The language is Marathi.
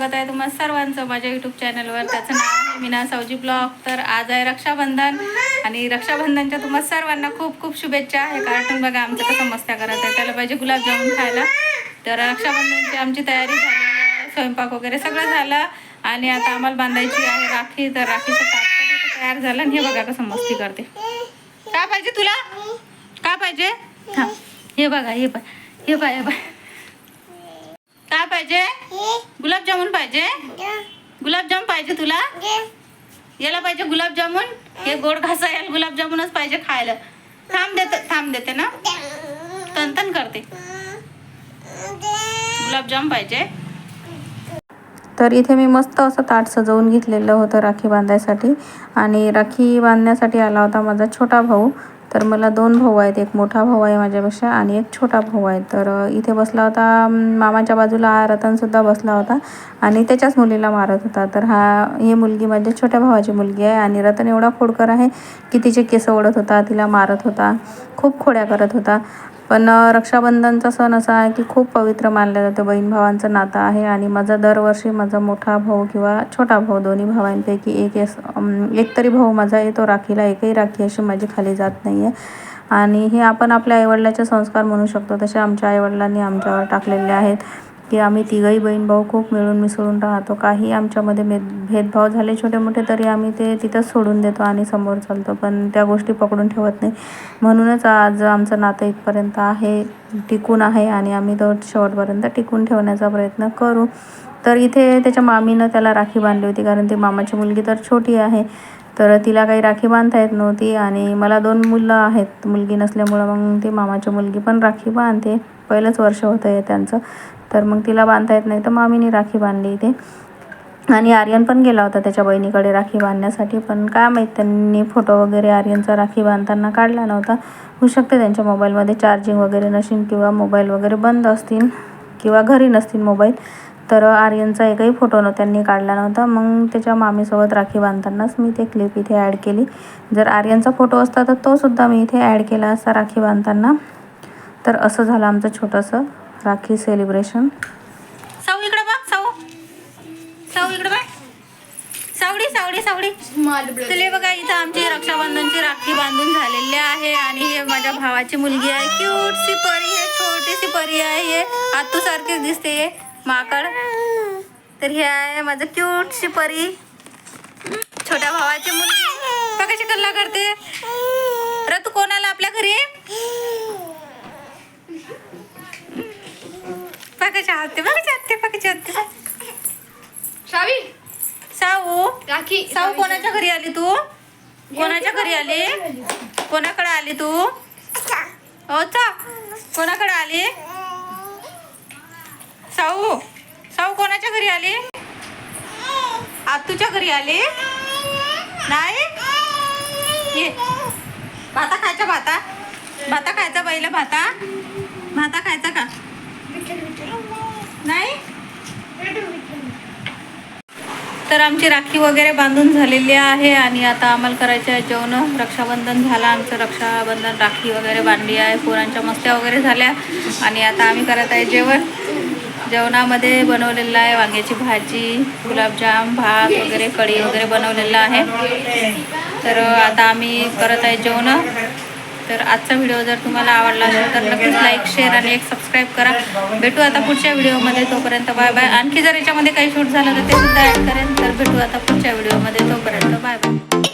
स्वागत आहे तुम्हाला सर्वांचं माझ्या युट्यूब चॅनलवर त्याचं नाव आहे मीना सावजी ब्लॉग. तर आज आहे रक्षाबंधन आणि रक्षाबंधनच्या तुम्हाला सर्वांना खूप खूप शुभेच्छा हे कार्टून बघा आमचं कसं मस्त्या करत आहे. त्याला पाहिजे गुलाबजामुन खायला. तर रक्षाबंधनची आमची तयारी झाली स्वयंपाक वगैरे सगळं झालं. आणि आता आम्हाला बांधायची आहे राखी. तर राखीचं तयार झालं आणि हे बघा कसं मस्ती करते. काय पाहिजे तुला? काय पाहिजे? हा हे बघा हे पाय हे पाय हे पाय पाहिजे? गुलाबजामुन पाहिजे? गुलाबजाम पाहिजे तुला? याला पाहिजे गुलाबजामुन? हे गोड घासा याला गुलाबजामुनच पाहिजे खायला. थांब देते थांब देते ना. तन करते. गुलाबजाम पाहिजे. तर इथे मी मस्त असं ताट सजवून घेतलेलं होतं राखी बांधायसाठी. आणि राखी बांधण्यासाठी आला होता माझा छोटा भाऊ. तर मला दोन भाऊ आहेत. एक मोठा भाऊ आहे माझ्यापेक्षा आणि एक छोटा भाऊ आहे. तर इथे बसला होता मामाच्या बाजूला रतनसुद्धा बसला होता आणि त्याच्याच मुलीला मारत होता. तर हा ही मुलगी माझ्या छोट्या भावाची मुलगी आहे आणि रतन एवढा खोडकर आहे की तिचे केस ओढत होता तिला मारत होता खूप खोड्या करत होता. पण रक्षाबंधनचा सण असा आहे की खूप पवित्र मानलं जातं. बहीण भावांचं नातं आहे आणि माझा दरवर्षी माझा मोठा भाऊ किंवा छोटा भाऊ दोन्ही भावांपैकी एक एस एक तरी भाऊ माझा येतो राखीला. एकही राखी अशी माझी खाली जात नाही आहे आणि हे आपण आपल्या आईवडिलाचे संस्कार म्हणू शकतो. तसे आमच्या आईवडिलांनी आमच्यावर टाकलेले आहेत. की आम्ही तिघही बहीण भाऊ खूप मिळून मिसळून राहतो. काही आमच्यामध्ये भेद भेदभाव झाले छोटे मोठे तरी आम्ही ते तिथंच सोडून देतो आणि समोर चालतो. पण त्या गोष्टी पकडून ठेवत नाही. म्हणूनच आज आमचं नातं इथपर्यंत आहे टिकून आहे आणि आम्ही तो शेवटपर्यंत टिकून ठेवण्याचा प्रयत्न करू. तर इथे त्याच्या मामीनं त्याला राखी बांधली होती. कारण ती मामाची मुलगी तर छोटी आहे. तर तिला काही राखी बांधता येत नव्हती आणि मला दोन मुलं आहेत. मुलगी नसल्यामुळं मग ती मामाची मुलगी पण राखी बांधते. पहिलंच वर्ष होतं आहे त्यांचं. तर मग तिला बांधता येत नाही. तर मामीने राखी बांधली इथे. आणि आर्यन पण गेला होता त्याच्या बहिणीकडे राखी बांधण्यासाठी. पण काय माहीत त्यांनी फोटो वगैरे आर्यनचा राखी बांधताना काढला नव्हता. होऊ शकते त्यांच्या मोबाईलमध्ये चार्जिंग वगैरे नसेल किंवा मोबाईल वगैरे बंद असतील किंवा घरी नसतील मोबाईल. तर आर्यनचा एकही फोटो न त्यांनी काढला नव्हता. मग त्याच्या मामीसोबत राखी बांधतानाच मी ते क्लिप इथे ॲड केली. जर आर्यनचा फोटो असता तर तोसुद्धा मी इथे ॲड केला असता राखी बांधताना. तर असं झालं आमचं छोटंसं राखी सेलिब्रेशन साऊ इकडं बघ साऊ. साऊ इकडं बघ. सावडी सावडी सावडी. तुले बघा इथं आमची रक्षाबंधनची राखी बांधून झालेली आहे आणि हे माझ्या भावाची मुलगी आहे. क्यूटसी परी आहे छोटीशी परी आहे. हे आतू सारखीच दिसते. हे माकड. तर हे आहे माझं क्यूटशी परी छोट्या भावाची मुलगी. बघ कशी कल्ला करते. अरे तू कोण आला आपल्या घरी? बघायच्या हाते बघायच्या हाते बघायच्या हाते शावी. साऊ. राखी. साऊ कोणाच्या घरी आली तू? कोणाच्या घरी आली? कोणाकडे आली तू? हो चा कोणाकडे आली? साऊ साऊ कोणाच्या घरी आली? आतूच्या घरी आली? नाही? ये. भाता खायचा भाता. भाता खायचा पहिला भाता. भाता खायचा का? नाही? तर आमची राखी वगैरे बांधून झालेली आहे आणि आता आम्हाला करायचं आहे जेवण. रक्षाबंधन झालं आमचं रक्षाबंधन राखी वगैरे बांधली आहे. पोरांच्या मस्त्या वगैरे झाल्या. आणि आता आम्ही करत आहे जेवण. जेवणामध्ये बनवलेलं आहे वांग्याची भाजी गुलाबजाम भात वगैरे कढी वगैरे बनवलेलं आहे. तर आता आम्ही करत आहे जेवण. तर आजचा व्हिडिओ जर तुम्हाला आवडला असेल तर नक्कीच लाईक शेअर आणि एक सबस्क्राईब करा. भेटू आता पुढच्या व्हिडिओमध्ये. तोपर्यंत बाय बाय आणखी जर याच्यामध्ये काही शूट झालं तर ते सुद्धा ॲड करेन. तर भेटू आता पुढच्या व्हिडिओमध्ये. तोपर्यंत बाय बाय